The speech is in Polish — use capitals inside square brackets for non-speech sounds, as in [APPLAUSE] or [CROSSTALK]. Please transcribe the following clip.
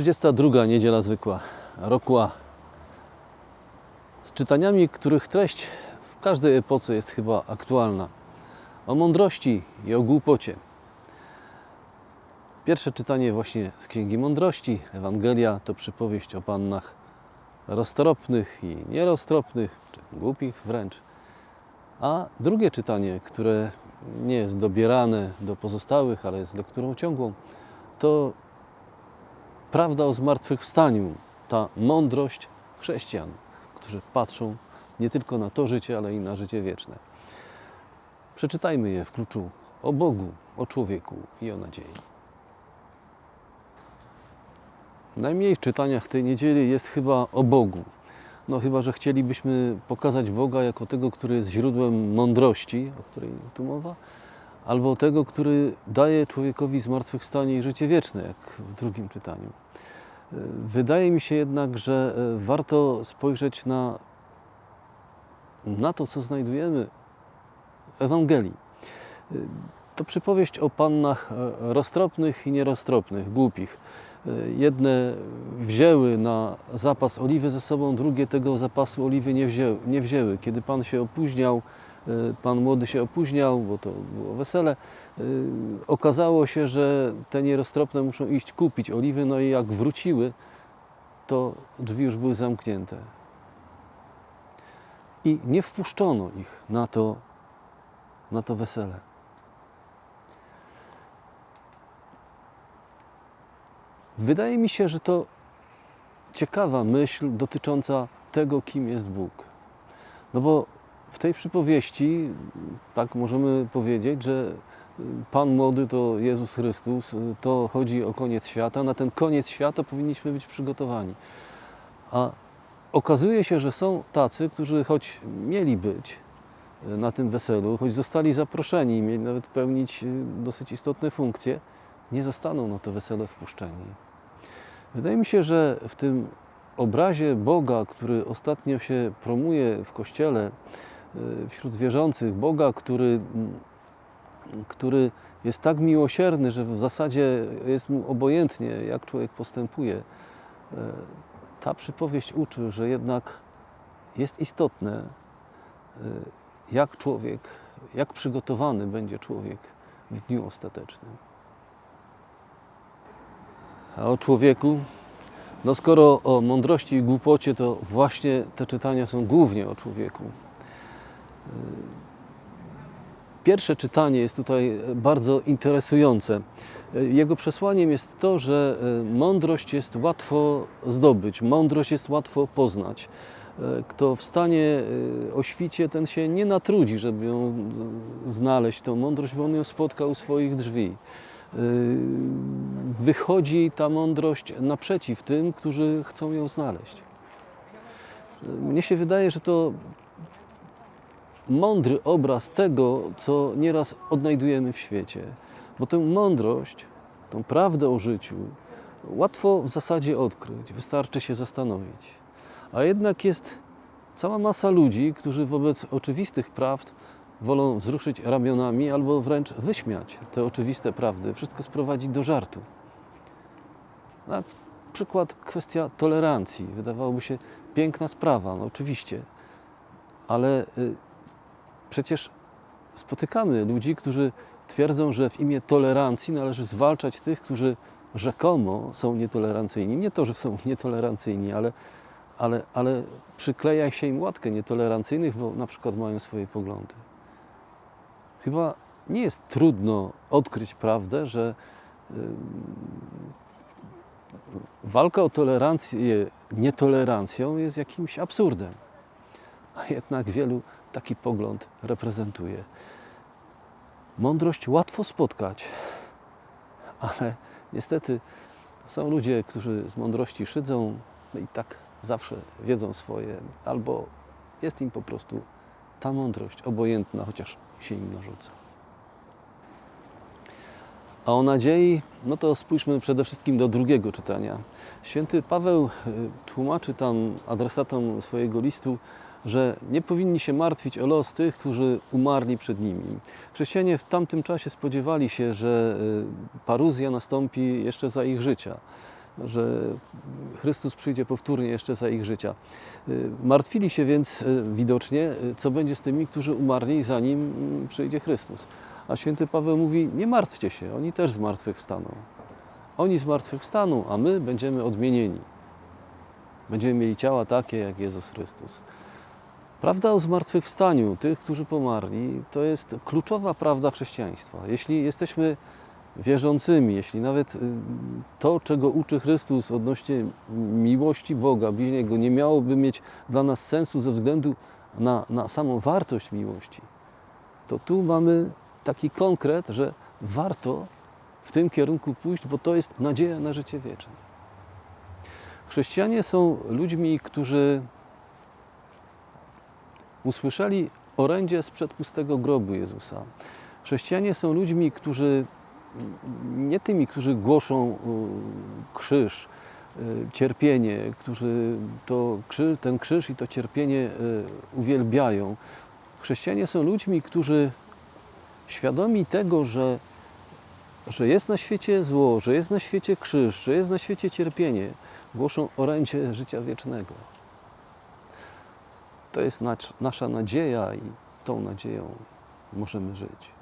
32. Niedziela Zwykła, roku A. Z czytaniami, których treść w każdej epoce jest chyba aktualna. O mądrości i o głupocie. Pierwsze czytanie właśnie z Księgi Mądrości, Ewangelia, to przypowieść o pannach roztropnych i nieroztropnych, czy głupich wręcz. A drugie czytanie, które nie jest dobierane do pozostałych, ale jest lekturą ciągłą, to prawda o zmartwychwstaniu, ta mądrość chrześcijan, którzy patrzą nie tylko na to życie, ale i na życie wieczne. Przeczytajmy je w kluczu o Bogu, o człowieku i o nadziei. Najmniej w czytaniach tej niedzieli jest chyba o Bogu. No chyba, że chcielibyśmy pokazać Boga jako tego, który jest źródłem mądrości, o której tu mowa, albo tego, który daje człowiekowi zmartwychwstanie i życie wieczne, jak w drugim czytaniu. Wydaje mi się jednak, że e, warto spojrzeć na, na to, co znajdujemy w Ewangelii. E, To przypowieść o pannach e, roztropnych i nieroztropnych, głupich. E, Jedne wzięły na zapas oliwy ze sobą, drugie tego zapasu oliwy nie wzięły. Nie wzięły. Kiedy pan się opóźniał, e, pan młody się opóźniał, bo to było wesele, e, okazało się, że te nieroztropne muszą iść kupić oliwy, no i jak wróciły, to drzwi już były zamknięte. I nie wpuszczono ich na to, na to wesele. Wydaje mi się, że to ciekawa myśl dotycząca tego, kim jest Bóg. No bo w tej przypowieści, tak możemy powiedzieć, że Pan młody to Jezus Chrystus, to chodzi o koniec świata. Na ten koniec świata powinniśmy być przygotowani. A okazuje się, że są tacy, którzy choć mieli być na tym weselu, choć zostali zaproszeni, mieli nawet pełnić dosyć istotne funkcje, nie zostaną na to wesele wpuszczeni. Wydaje mi się, że w tym obrazie Boga, który ostatnio się promuje w Kościele wśród wierzących, Boga, który, mm, który jest tak miłosierny, że w zasadzie jest mu obojętnie, jak człowiek postępuje, y, ta przypowieść uczy, że jednak jest istotne, y, jak człowiek, jak przygotowany będzie człowiek w dniu ostatecznym. A o człowieku? No skoro o mądrości i głupocie, to właśnie te czytania są głównie o człowieku. Pierwsze czytanie jest tutaj bardzo interesujące. Jego przesłaniem jest to, że mądrość jest łatwo zdobyć, mądrość jest łatwo poznać. Kto wstanie o świcie, ten się nie natrudzi, żeby ją znaleźć, tą mądrość, bo on ją spotka u swoich drzwi wychodzi ta mądrość naprzeciw tym, którzy chcą ją znaleźć. Mnie się wydaje, że to mądry obraz tego, co nieraz odnajdujemy w świecie. Bo tę mądrość, tą prawdę o życiu łatwo w zasadzie odkryć, wystarczy się zastanowić. A jednak jest cała masa ludzi, którzy wobec oczywistych prawd wolą wzruszyć ramionami albo wręcz wyśmiać te oczywiste prawdy, wszystko sprowadzić do żartu. Na przykład kwestia tolerancji. Wydawałoby się piękna sprawa, no oczywiście, ale y, przecież spotykamy ludzi, którzy twierdzą, że w imię tolerancji należy zwalczać tych, którzy rzekomo są nietolerancyjni. Nie to, że są [LAUGHS] nietolerancyjni, ale, ale, ale przykleja się im łatkę nietolerancyjnych, bo na przykład mają swoje poglądy. Chyba nie jest trudno odkryć prawdę, że y, walka o tolerancję nietolerancją jest jakimś absurdem. A jednak wielu taki pogląd reprezentuje. Mądrość łatwo spotkać, ale niestety są ludzie, którzy z mądrości szydzą no i tak zawsze wiedzą swoje, albo jest im po prostu ta mądrość obojętna, chociaż się im narzuca. A o nadziei, no to spójrzmy przede wszystkim do drugiego czytania. Święty Paweł y, tłumaczy tam adresatom swojego listu, że nie powinni się martwić o los tych, którzy umarli przed nimi. Chrześcijanie w tamtym czasie spodziewali się, że y, paruzja nastąpi jeszcze za ich życia. że Chrystus przyjdzie powtórnie jeszcze za ich życia. Y, Martwili się więc y, widocznie, co będzie z tymi, którzy umarli zanim mm, przyjdzie Chrystus. A święty Paweł mówi: Nie martwcie się, oni też zmartwychwstaną. Oni zmartwychwstaną, a my będziemy odmienieni. Będziemy mieli ciała takie jak Jezus Chrystus. Prawda o zmartwychwstaniu tych, którzy pomarli, to jest kluczowa prawda chrześcijaństwa. Jeśli jesteśmy wierzącymi, jeśli nawet y, to, czego uczy Chrystus odnośnie miłości Boga, bliźniego, nie miałoby mieć dla nas sensu ze względu na, na samą wartość miłości, to tu mamy taki konkret, że warto w tym kierunku pójść, bo to jest nadzieja na życie wieczne. Chrześcijanie są ludźmi, którzy usłyszeli orędzie sprzed pustego grobu Jezusa. Chrześcijanie są ludźmi, którzy nie tymi, którzy głoszą y, krzyż, y, cierpienie, którzy to ten krzyż i to cierpienie y, uwielbiają. Chrześcijanie są ludźmi, którzy świadomi tego, że, że jest na świecie zło, że jest na świecie krzyż, że jest na świecie cierpienie, głoszą orędzie życia wiecznego. To jest nasza nadzieja i tą nadzieją możemy żyć.